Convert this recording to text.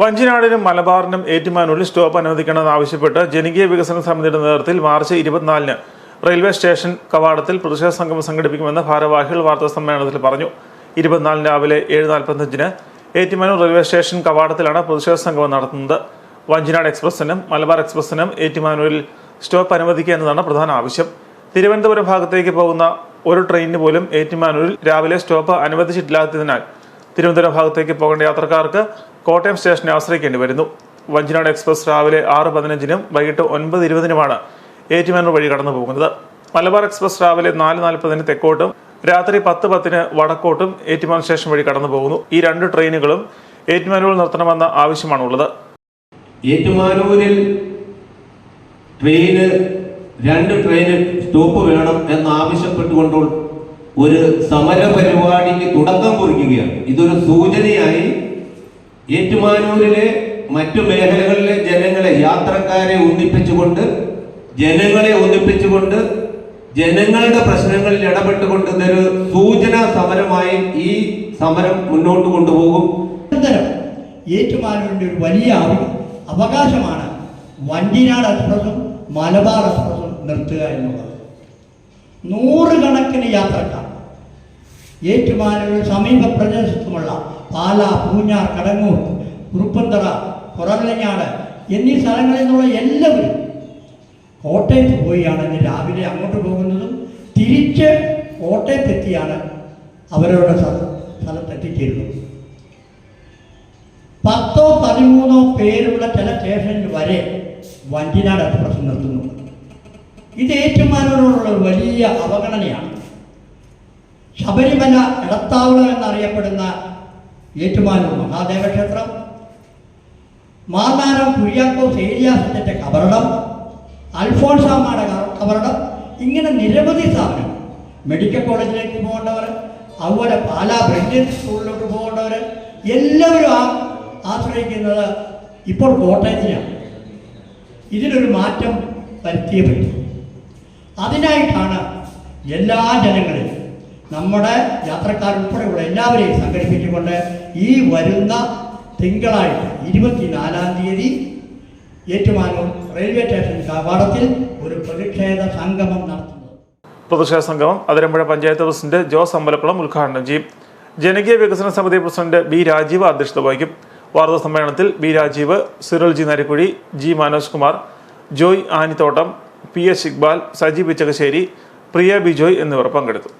വഞ്ചിനാടിനും മലബാറിനും ഏറ്റുമാനൂരിൽ stop അനുവദിക്കണമെന്ന് ആവശ്യപ്പെട്ട് ജനകീയ വികസന സമിതിയുടെ നേതൃത്വത്തിൽ മാർച്ച് ഇരുപത്തിനാലിന് റെയിൽവേ സ്റ്റേഷൻ കവാടത്തിൽ പ്രതിഷേധ സംഗമം സംഘടിപ്പിക്കുമെന്ന് ഭാരവാഹികൾ വാർത്താ സമ്മേളനത്തിൽ പറഞ്ഞു. ഇരുപത്തിനാലിന് രാവിലെ ഏഴ് നാൽപ്പത്തഞ്ചിന് ഏറ്റുമാനൂർ റെയിൽവേ സ്റ്റേഷൻ കവാടത്തിലാണ് പ്രതിഷേധ സംഗമം നടത്തുന്നത്. വഞ്ചിനാട് എക്സ്പ്രസിനും മലബാർ എക്സ്പ്രസിനും ഏറ്റുമാനൂരിൽ സ്റ്റോപ്പ് അനുവദിക്കുക എന്നതാണ് പ്രധാന ആവശ്യം. തിരുവനന്തപുരം ഭാഗത്തേക്ക് പോകുന്ന ഒരു ട്രെയിനിന് പോലും ഏറ്റുമാനൂരിൽ രാവിലെ സ്റ്റോപ്പ് അനുവദിച്ചിട്ടില്ലാത്തതിനാൽ തിരുവനന്തപുരം ഭാഗത്തേക്ക് പോകേണ്ട യാത്രക്കാർക്ക് കോട്ടയം സ്റ്റേഷനെ ആശ്രയിക്കേണ്ടി വരുന്നു. വഞ്ചിനാട് എക്സ്പ്രസ് രാവിലെ ആറ് പതിനഞ്ചിനും വൈകിട്ട് ഒൻപത് ഇരുപതിനുമാണ് ഏറ്റുമാനൂർ വഴി കടന്നു പോകുന്നത് മലബാർ എക്സ്പ്രസ് രാവിലെ നാല് നാൽപ്പതിന് തെക്കോട്ടും രാത്രി പത്ത് പത്തിന് വടക്കോട്ടും ഏറ്റുമാനൂർ സ്റ്റേഷൻ വഴി കടന്നു പോകുന്നു ഈ രണ്ട് ട്രെയിനുകളും ഏറ്റുമാനൂരിൽ നിർത്തണമെന്ന ആവശ്യമാണുള്ളത്. ഏറ്റുമാനൂരിൽ ട്രെയിന് രണ്ട് ട്രെയിന് സ്റ്റോപ്പ് വേണം എന്ന് എന്നാവശ്യപ്പെട്ടുകൊണ്ട് ഒരു സമര പരിപാടിക്ക് തുടക്കം കുറിക്കുകയാണ് ഇതൊരു സൂചനയായി ഏറ്റുമാനൂരിലെ മറ്റു മേഖലകളിലെ ജനങ്ങളെ യാത്രക്കാരെ ഒന്നിപ്പിച്ചുകൊണ്ട് ജനങ്ങളെ ഒന്നിപ്പിച്ചുകൊണ്ട് ജനങ്ങളുടെ പ്രശ്നങ്ങളിൽ ഇടപെട്ടുകൊണ്ട് ഇതൊരു സൂചനാ സമരമായി ഈ സമരം മുന്നോട്ട് കൊണ്ടുപോകും. ഏറ്റുമാനൂരിന്റെ ഒരു വലിയ അവ- അവകാശമാണ് വണ്ടിനാട് എക്സ്പ്രസും മലബാർ എക്സ്പ്രസും നിർത്തുക എന്നുള്ളത്. നൂറുകണക്കിന് യാത്രക്കാർ ഏറ്റുമാനൂർ സമീപ പ്രദേശത്തുമുള്ള പാല പൂഞ്ഞാർ കടങ്ങൂർ കുറുപ്പന്തറ കുറവിലഞ്ഞാട് എന്നീ സ്ഥലങ്ങളിൽ നിന്നുള്ള എല്ലാവരും കോട്ടയത്ത് പോയാണ് ഇന്ന് രാവിലെ അങ്ങോട്ട് പോകുന്നതും തിരിച്ച് കോട്ടയത്തെത്തിയാണ് അവരവരുടെ സ്ഥല- സ്ഥലത്തെത്തിച്ചേരുന്നത്. പത്തോ പതിമൂന്നോ പേരുള്ള ചില സ്റ്റേഷനിൽ വരെ വഞ്ചിനാട് എക്സ്പ്രസ് നിർത്തുന്നുണ്ട് ഇത് ഏറ്റുമാനൂരോടുള്ള വലിയ അവഗണനയാണ്. ശബരിമല ഇടത്താവളം എന്നറിയപ്പെടുന്ന ഏറ്റുമാനൂർ മഹാദേവക്ഷേത്രം മാതാരം കുര്യാക്കോസ് ഏരിയാസിന്റെ കബറടം അൽഫോൺസാമ്മയുടെ കബറടം ഇങ്ങനെ നിരവധി സ്ഥാപനം മെഡിക്കൽ കോളേജിലേക്ക് പോകേണ്ടവർ അതുപോലെ പാലാ ബ്രില്യൻ സ്കൂളിലോട്ട് പോകേണ്ടവർ എല്ലാവരും ആ ആശ്രയിക്കുന്നത് ഇപ്പോൾ കോട്ടയത്തിനാണ് ഇതിനൊരു മാറ്റം വരുത്തിയേ പറ്റും. അതിനായിട്ടാണ് എല്ലാ ജനങ്ങളെയും നമ്മുടെ യാത്രക്കാരുൾപ്പെടെയുള്ള എല്ലാവരെയും സംഘടിപ്പിച്ചുകൊണ്ട് ഈ വരുന്ന തിങ്കളാഴ്ച ഇരുപത്തിനാലാം തീയതി ഏറ്റുമാനൂർ റെയിൽവേ സ്റ്റേഷൻ കവാടത്തിൽ ഒരു പ്രതിഷേധ സംഗമം നടത്തുന്നത് പ്രതിഷേധ സംഗമം അതിരമ്പുഴ പഞ്ചായത്ത് പ്രസിഡന്റ് ജോസ് അമ്പലക്കുളം ഉദ്ഘാടനം ചെയ്യും. ജനകീയ വികസന സമിതി പ്രസിഡന്റ് ബി രാജീവ് അധ്യക്ഷത വഹിക്കും. വാർത്താ സമ്മേളനത്തിൽ B Rajeev Cyril G Narikkuzhi G Manoj Kumar Joy Anithottam P S Iqbal Saji Pichakassery Priya Bijoy എന്നിവർ പങ്കെടുത്തു.